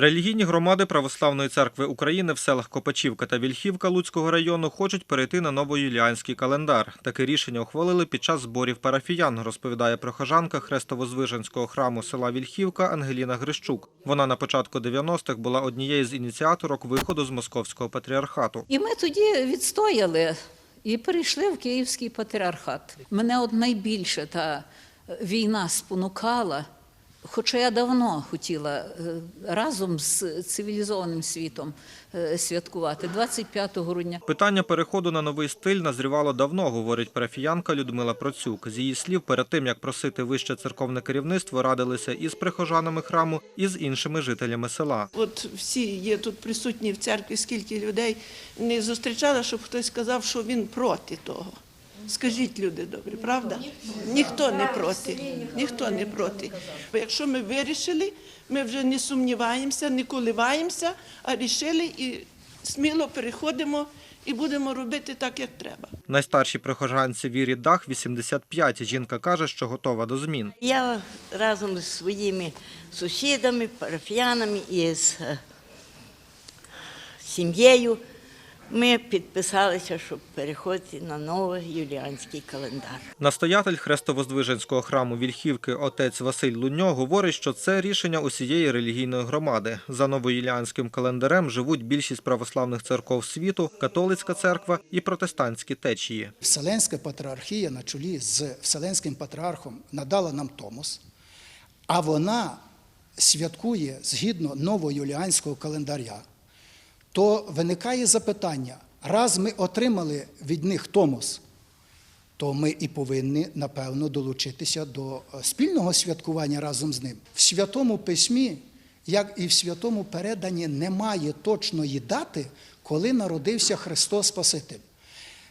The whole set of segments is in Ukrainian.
Релігійні громади Православної церкви України в селах Копачівка та Вільхівка Луцького району хочуть перейти на новоюліанський календар. Таке рішення ухвалили під час зборів парафіян, розповідає прихожанка Хрестово-Звиженського храму села Вільхівка Ангеліна Грищук. Вона на початку 90-х була однією з ініціаторок виходу з московського патріархату. І ми тоді відстояли і перейшли в Київський патріархат. Мене от найбільше та війна спонукала, хоча я давно хотіла е, разом з цивілізованим світом е, святкувати 25 грудня. Питання переходу на новий стиль назрівало давно, говорить парафіянка Людмила Процюк. З її слів, перед тим як просити вище церковне керівництво, радилися із прихожанами храму, і з іншими жителями села. От всі є тут присутні в церкві, скільки людей не зустрічала, щоб хтось сказав, що він проти того. Скажіть, люди добрі, правда? Ніхто не проти. Ніхто не проти. Бо якщо ми вирішили, ми вже не сумніваємося, не коливаємося, а рішили і сміло переходимо і будемо робити так, як треба. Найстаршій прихожанці Вірі Дах 85. Жінка каже, що готова до змін. Я разом з своїми сусідами, парафіянами і з е, сім'єю ми підписалися, щоб переходити на новий юліанський календар. Настоятель Хрестовоздвиженського храму Вільхівки отець Василь Луньо говорить, що це рішення усієї релігійної громади. За новоюліанським календарем живуть більшість православних церков світу, католицька церква і протестантські течії. Вселенська патріархія на чолі з Вселенським патріархом надала нам Томос, а вона святкує згідно новоюліанського календаря, то виникає запитання: раз ми отримали від них Томос, то ми і повинні, напевно, долучитися до е, спільного святкування разом з ним. В Святому Письмі, як і в святому переданні, немає точної дати, коли народився Христос Спаситель.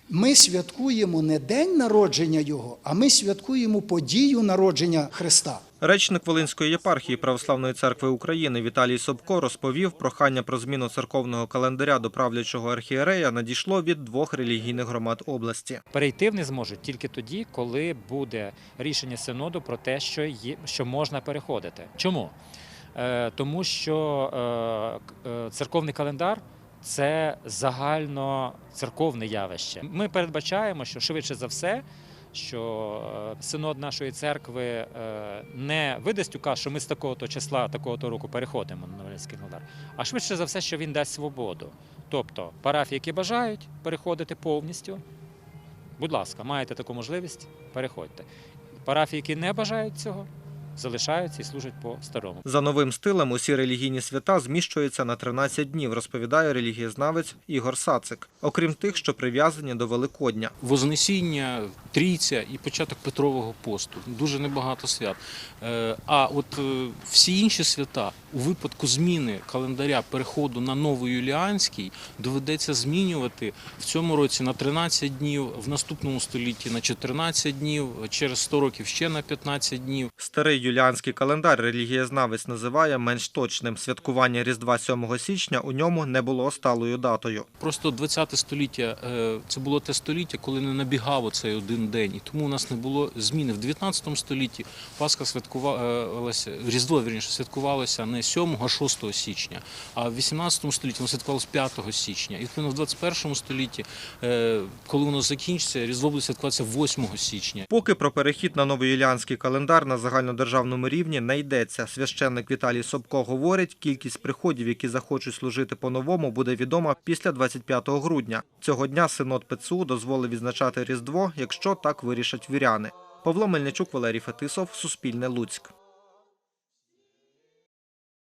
Ми святкуємо не день народження Його, а ми святкуємо подію народження Христа. Речник Волинської єпархії Православної церкви України Віталій Собко розповів, прохання про зміну церковного календаря до правлячого архієрея надійшло від двох релігійних громад області. Перейти вони зможуть тільки тоді, коли буде рішення синоду про те, що є, що можна переходити. Чому? Е, тому що е, к- е, церковний календар це загально церковне явище. Ми передбачаємо, що швидше за все. Що е, синод нашої церкви е, не видасть указ, що ми з такого-то числа, такого-то року переходимо на Новоюліанський календар, а швидше за все, що він дасть свободу. Тобто парафії, які бажають переходити повністю, Будь ласка, маєте таку можливість, переходьте. Парафії, які не бажають цього, залишаються і служать по старому. За новим стилем усі релігійні свята зміщуються на 13 днів, розповідає релігієзнавець Ігор Сацик, окрім тих, що прив'язані до Великодня. Вознесіння, Трійця і початок Петрового посту. Дуже небагато свят. Е, А от е, всі інші свята у випадку зміни календаря переходу на новоюліанський доведеться змінювати в цьому році на 13 днів, в наступному столітті на 14 днів, через 100 років ще на 15 днів. Старий юліанський календар релігієзнавець називає менш точним. Святкування Різдва 7 січня у ньому не було сталою датою. Просто 20 століття е, це було те століття, коли не набігав оцей один день, і тому у нас не було зміни. В 19 столітті Пасха святкувалася, Різдво вірніше святкувалося не 7, а 6 січня. А в 18 столітті воно святкувалося 5 січня. І відповідно в 21 столітті, е, коли воно закінчиться, Різдво буде святкуватися 8 січня. Поки про перехід на новоюліанський календар на загальнодержавному рівні не йдеться. Священник Віталій Собко говорить, кількість приходів, які захочуть служити по-новому, буде відома після 25 грудня. Цього дня синод ПЦУ дозволив відзначати Різдво, якщо так вирішать віряни. Павло Мельничук, Валерій Фетисов, Суспільне Луцьк.